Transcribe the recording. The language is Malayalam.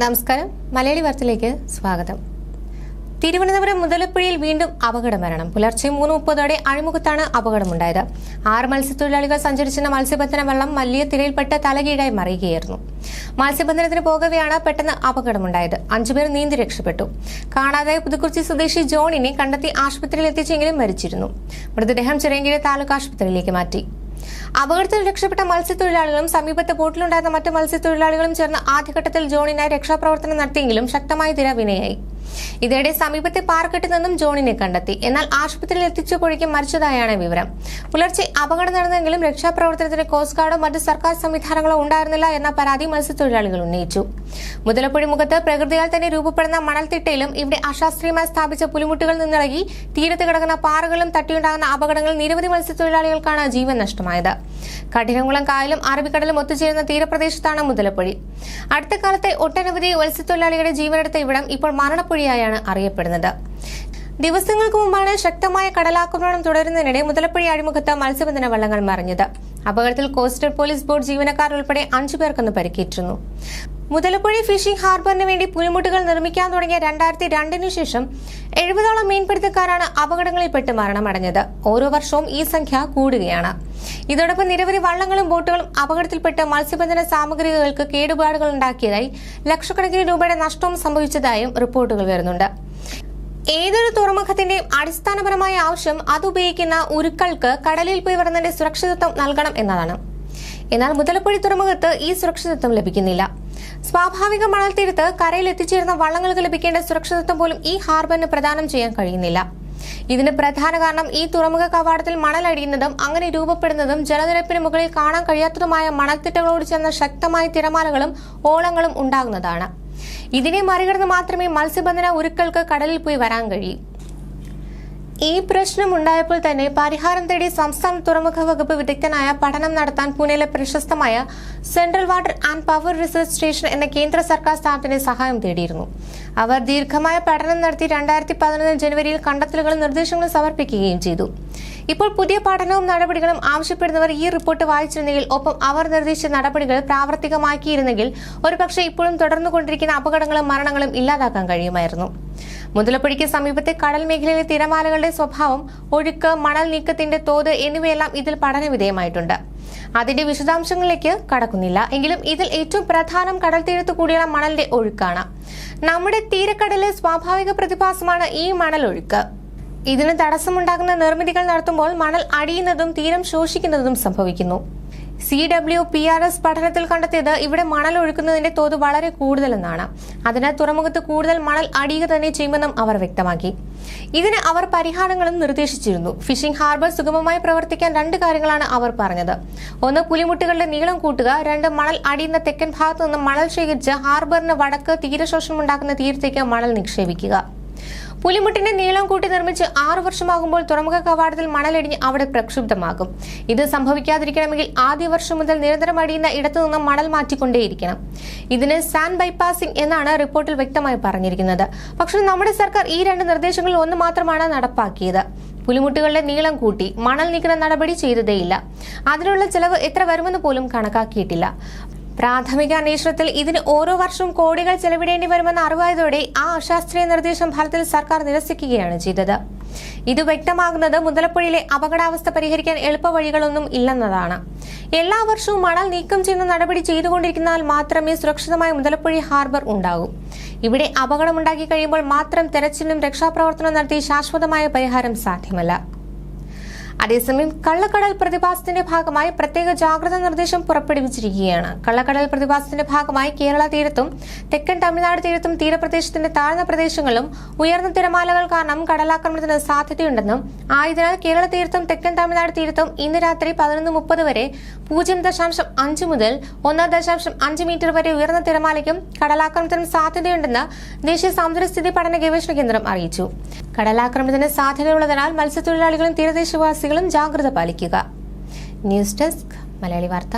നമസ്കാരം. മലയാളി വാർത്തയിലേക്ക് സ്വാഗതം. തിരുവനന്തപുരം മുതലപ്പുഴയിൽ വീണ്ടും അപകട മരണം. പുലർച്ചെ മൂന്ന് മുപ്പതോടെ അഴിമുഖത്താണ് അപകടമുണ്ടായത്. ആറ് മത്സ്യത്തൊഴിലാളികൾ സഞ്ചരിച്ചിരുന്ന മത്സ്യബന്ധന വള്ളം വലിയ തിരയിൽപ്പെട്ട് തലകീഴായി മറിയുകയായിരുന്നു. മത്സ്യബന്ധനത്തിന് പോകവെയാണ് പെട്ടെന്ന് അപകടമുണ്ടായത്. അഞ്ചുപേർ നീന്തി രക്ഷപ്പെട്ടു. കാണാതായ പുതുക്കുറിച്ചി സ്വദേശി ജോണിനെ കണ്ടെത്തി ആശുപത്രിയിൽ എത്തിച്ചെങ്കിലും മരിച്ചിരുന്നു. മൃതദേഹം ചെറിയങ്കീഴ് താലൂക്ക് ആശുപത്രിയിലേക്ക് മാറ്റി. അപകടത്തിൽ രക്ഷപ്പെട്ട മത്സ്യത്തൊഴിലാളികളും സമീപത്തെ ബോട്ടിലുണ്ടായിരുന്ന മറ്റു മത്സ്യത്തൊഴിലാളികളും ചേർന്ന് ആദ്യഘട്ടത്തിൽ ജോണിനായി രക്ഷാപ്രവർത്തനം നടത്തിയെങ്കിലും ശക്തമായ തിര വിനയായി ഇതിനിടെ സമീപത്തെ പാർക്കെട്ടിൽ നിന്നും ജോണിനെ കണ്ടെത്തി. എന്നാൽ ആശുപത്രിയിൽ എത്തിച്ചപ്പോഴേക്കും മരിച്ചതായാണ് വിവരം. പുലർച്ചെ അപകടം നടന്നെങ്കിലും രക്ഷാപ്രവർത്തനത്തിന് കോസ്റ്റ് ഗാർഡോ മറ്റ് സർക്കാർ സംവിധാനങ്ങളോ ഉണ്ടായിരുന്നില്ല എന്ന പരാതി മത്സ്യത്തൊഴിലാളികൾ ഉന്നയിച്ചു. മുതലപ്പുഴി മുഖത്ത് പ്രകൃതിയാൽ തന്നെ രൂപപ്പെടുന്ന മണൽത്തിട്ടയിലും ഇവിടെ അശാസ്ത്രീയമായി സ്ഥാപിച്ച പുലിമുട്ടുകൾ നിന്നിറങ്ങി തീരത്ത് കിടക്കുന്ന പാറകളും തട്ടിയുണ്ടാകുന്ന അപകടങ്ങൾ നിരവധി മത്സ്യത്തൊഴിലാളികൾക്കാണ് ജീവൻ നഷ്ടമായത്. കഠിനംകുളം കായലും അറബിക്കടലും ഒത്തുചേരുന്ന തീരപ്രദേശത്താണ് മുതലപ്പുഴി. അടുത്ത കാലത്തെ ഒട്ടനവധി മത്സ്യത്തൊഴിലാളികളുടെ ജീവനെടുത്ത ഇവിടം ഇപ്പോൾ മരണപ്പുഴയായാണ് അറിയപ്പെടുന്നത്. ദിവസങ്ങൾക്ക് മുമ്പാണ് ശക്തമായ കടലാക്രമണം തുടരുന്നതിനിടെ മുതലപ്പുഴ അഴിമുഖത്ത് മത്സ്യബന്ധന വള്ളങ്ങൾ മറിഞ്ഞത്. അപകടത്തിൽ കോസ്റ്റൽ പോലീസ് ബോർഡ് ജീവനക്കാർ ഉൾപ്പെടെ അഞ്ചു പേർക്കൊന്ന് പരിക്കേറ്റിരുന്നു. മുതലപ്പുഴ ഫിഷിംഗ് ഹാർബറിന് വേണ്ടി പുലിമുട്ടുകൾ നിർമ്മിക്കാൻ തുടങ്ങിയ രണ്ടായിരത്തി രണ്ടിനു ശേഷം എഴുപതോളം മീൻപിടുത്തക്കാരാണ് അപകടങ്ങളിൽപ്പെട്ട് മരണമടഞ്ഞത്. ഓരോ വർഷവും ഈ സംഖ്യ കൂടുകയാണ്. ഇതോടൊപ്പം നിരവധി വള്ളങ്ങളും ബോട്ടുകളും അപകടത്തിൽപ്പെട്ട് മത്സ്യബന്ധന സാമഗ്രികൾക്ക് കേടുപാടുകൾ ഉണ്ടാക്കിയതായി ലക്ഷക്കണക്കിന് രൂപയുടെ നഷ്ടവും സംഭവിച്ചതായും റിപ്പോർട്ടുകൾ വരുന്നുണ്ട്. ഏതൊരു തുറമുഖത്തിന്റെയും അടിസ്ഥാനപരമായ ആവശ്യം അതുപയോഗിക്കുന്ന ഉരുക്കൾക്ക് കടലിൽ പോയി വരുന്നതിന്റെ സുരക്ഷിതത്വം നൽകണം എന്നതാണ്. എന്നാൽ മുതലപ്പുഴി തുറമുഖത്ത് ഈ സുരക്ഷിതത്വം ലഭിക്കുന്നില്ല. സ്വാഭാവിക മണൽ തീരത്ത് കരയിൽ എത്തിച്ചേരുന്ന വള്ളങ്ങൾക്ക് ലഭിക്കേണ്ട സുരക്ഷിതത്വം പോലും ഈ ഹാർബറിന് പ്രദാനം ചെയ്യാൻ കഴിയുന്നില്ല. ഇതിന് പ്രധാന കാരണം ഈ തുറമുഖ കവാടത്തിൽ മണലടിയുന്നതും അങ്ങനെ രൂപപ്പെടുന്നതും ജലനിരപ്പിന് മുകളിൽ കാണാൻ കഴിയാത്തതുമായ മണൽത്തിട്ടകളോട് ചേർന്ന ശക്തമായ തിരമാലകളും ഓളങ്ങളും ഉണ്ടാകുന്നതാണ്. ഇതിനെ മറികടന്ന് മാത്രമേ മത്സ്യബന്ധന ഉരുക്കൾക്ക് കടലിൽ പോയി വരാൻ കഴിയൂ. ഈ പ്രശ്നം ഉണ്ടായപ്പോൾ തന്നെ പരിഹാരം തേടി സംസ്ഥാന തുറമുഖ വകുപ്പ് വിദഗ്ധനായ പഠനം നടത്താൻ പൂനെയിലെ പ്രശസ്തമായ central water and power research station എന്ന കേന്ദ്ര സർക്കാർ സ്ഥാപനത്തിന്റെ സഹായം തേടിയിരുന്നു. അവർ ദീർഘമായ പഠനം നടത്തി രണ്ടായിരത്തി പതിനൊന്ന് ജനുവരിയിൽ കണ്ടെത്തലുകളും നിർദ്ദേശങ്ങളും സമർപ്പിക്കുകയും ചെയ്തു. ഇപ്പോൾ പുതിയ പഠനവും നടപടികളും ആവശ്യപ്പെടുന്നവർ ഈ റിപ്പോർട്ട് വായിച്ചിരുന്നെങ്കിൽ ഒപ്പം അവർ നിർദ്ദേശിച്ച നടപടികൾ പ്രാവർത്തികമാക്കിയിരുന്നെങ്കിൽ ഒരുപക്ഷെ ഇപ്പോഴും തുടർന്നുകൊണ്ടിരിക്കുന്ന അപകടങ്ങളും മരണങ്ങളും ഇല്ലാതാക്കാൻ കഴിയുമായിരുന്നു. മുതലപ്പുഴയ്ക്ക് സമീപത്തെ കടൽ മേഖലയിലെ തിരമാലകളുടെ സ്വഭാവം ഒഴുക്ക് മണൽ നീക്കത്തിന്റെ തോത് എന്നിവയെല്ലാം ഇതിൽ പഠന വിധേയമായിട്ടുണ്ട് അതിന്റെ വിശദാംശങ്ങളിലേക്ക് കടക്കുന്നില്ല. എങ്കിലും ഇതിൽ ഏറ്റവും പ്രധാനം കടൽ തീരത്ത് കൂടിയുള്ള മണലിന്റെ ഒഴുക്കാണ്. നമ്മുടെ തീരക്കടലിലെ സ്വാഭാവിക പ്രതിഭാസമാണ് ഈ മണൽ ഒഴുക്ക്. ഇതിന് തടസ്സമുണ്ടാകുന്ന നിർമ്മിതികൾ നടത്തുമ്പോൾ മണൽ അടിയുന്നതും തീരം ശോഷിക്കുന്നതും സംഭവിക്കുന്നു. C W P R S പഠനത്തിൽ കണ്ടെത്തിയത് ഇവിടെ മണൽ ഒഴുക്കുന്നതിന്റെ തോത് വളരെ കൂടുതലെന്നാണ്. അതിനാൽ തുറമുഖത്ത് കൂടുതൽ മണൽ അടിയുക തന്നെ ചെയ്യുമെന്നും അവർ വ്യക്തമാക്കി. ഇതിന് അവർ പരിഹാരങ്ങളും നിർദ്ദേശിച്ചിരുന്നു. ഫിഷിംഗ് ഹാർബർ സുഗമമായി പ്രവർത്തിക്കാൻ രണ്ട് കാര്യങ്ങളാണ് അവർ പറഞ്ഞത്. ഒന്ന് പുലിമുട്ടുകളുടെ നീളം കൂട്ടുക. രണ്ട് മണൽ അടിയുന്ന തെക്കൻ ഭാഗത്തു നിന്ന് മണൽ ശേഖരിച്ച് ഹാർബറിന് വടക്ക് തീരശോഷണം ഉണ്ടാക്കുന്ന തീരത്തേക്ക് മണൽ നിക്ഷേപിക്കുക. പുലിമുട്ടിന്റെ നീളം കൂട്ടി നിർമ്മിച്ച് ആറു വർഷമാകുമ്പോൾ തുറമുഖ കവാടത്തിൽ മണലടിഞ്ഞ് അവിടെ പ്രക്ഷുബ്ധമാകും. ഇത് സംഭവിക്കാതിരിക്കണമെങ്കിൽ ആദ്യ വർഷം മുതൽ നിരന്തരം അടിയുന്ന ഇടത്തു നിന്നും മണൽ മാറ്റിക്കൊണ്ടേയിരിക്കണം. ഇതിന് സാൻഡ് ബൈപ്പാസിംഗ് എന്നാണ് റിപ്പോർട്ടിൽ വ്യക്തമായി പറഞ്ഞിരിക്കുന്നത്. പക്ഷേ നമ്മുടെ സർക്കാർ ഈ രണ്ട് നിർദ്ദേശങ്ങളിൽ ഒന്ന് മാത്രമാണ് നടപ്പാക്കിയത്. പുലിമുട്ടുകളുടെ നീളം കൂട്ടി മണൽ നീക്കുന്ന നടപടി ചെയ്തതേയില്ല. അതിനുള്ള ചെലവ് എത്ര വരുമെന്ന് പോലും കണക്കാക്കിയിട്ടില്ല. പ്രാഥമിക അന്വേഷണത്തിൽ ഇതിന് ഓരോ വർഷവും കോടികൾ ചെലവിടേണ്ടി വരുമെന്ന അറിവായതോടെ ആ അശാസ്ത്രീയ നിർദ്ദേശം ഫലത്തിൽ സർക്കാർ നിരസിക്കുകയാണ് ചെയ്തത്. ഇത് വ്യക്തമാകുന്നത് മുതലപ്പുഴയിലെ അപകടാവസ്ഥ പരിഹരിക്കാൻ എളുപ്പ വഴികളൊന്നും ഇല്ലെന്നതാണ്. എല്ലാ വർഷവും മണൽ നീക്കം ചെയ്യുന്ന നടപടി ചെയ്തുകൊണ്ടിരിക്കുന്നതിനാൽ മാത്രമേ സുരക്ഷിതമായ മുതലപ്പുഴ ഹാർബർ ഉണ്ടാകൂ. ഇവിടെ അപകടമുണ്ടാക്കി കഴിയുമ്പോൾ മാത്രം തെരച്ചിലും രക്ഷാപ്രവർത്തനവും നടത്തി ശാശ്വതമായ പരിഹാരം സാധ്യമല്ല. അതേസമയം കള്ളക്കടൽ പ്രതിഭാസത്തിന്റെ ഭാഗമായി പ്രത്യേക ജാഗ്രതാ നിർദ്ദേശം പുറപ്പെടുവിച്ചിരിക്കുകയാണ്. കള്ളക്കടൽ പ്രതിഭാസത്തിന്റെ ഭാഗമായി കേരള തീരത്തും തെക്കൻ തമിഴ്നാട് തീരത്തും തീരപ്രദേശത്തിന്റെ താഴ്ന്ന പ്രദേശങ്ങളിലും ഉയർന്ന തിരമാലകൾ കാരണം കടലാക്രമണത്തിന് സാധ്യതയുണ്ടെന്നും ആയതിനാൽ കേരള തീരത്തും തെക്കൻ തമിഴ്നാട് തീരത്തും ഇന്ന് രാത്രി പതിനൊന്ന് മുപ്പത് വരെ പൂജ്യം ദശാംശം അഞ്ച് മുതൽ ഒന്ന് ദശാംശം അഞ്ച് മീറ്റർ വരെ ഉയർന്ന തിരമാലയ്ക്കും കടലാക്രമണത്തിനും സാധ്യതയുണ്ടെന്ന് ദേശീയ സമുദ്രസ്ഥിതി പഠന ഗവേഷണ കേന്ദ്രം അറിയിച്ചു. കടലാക്രമണത്തിന് സാധ്യതയുള്ളതിനാൽ മത്സ്യത്തൊഴിലാളികളും തീരദേശവാസികളും ജാഗ്രത പാലിക്കുക. ന്യൂസ് ഡെസ്ക് മലയാളി വാർത്ത.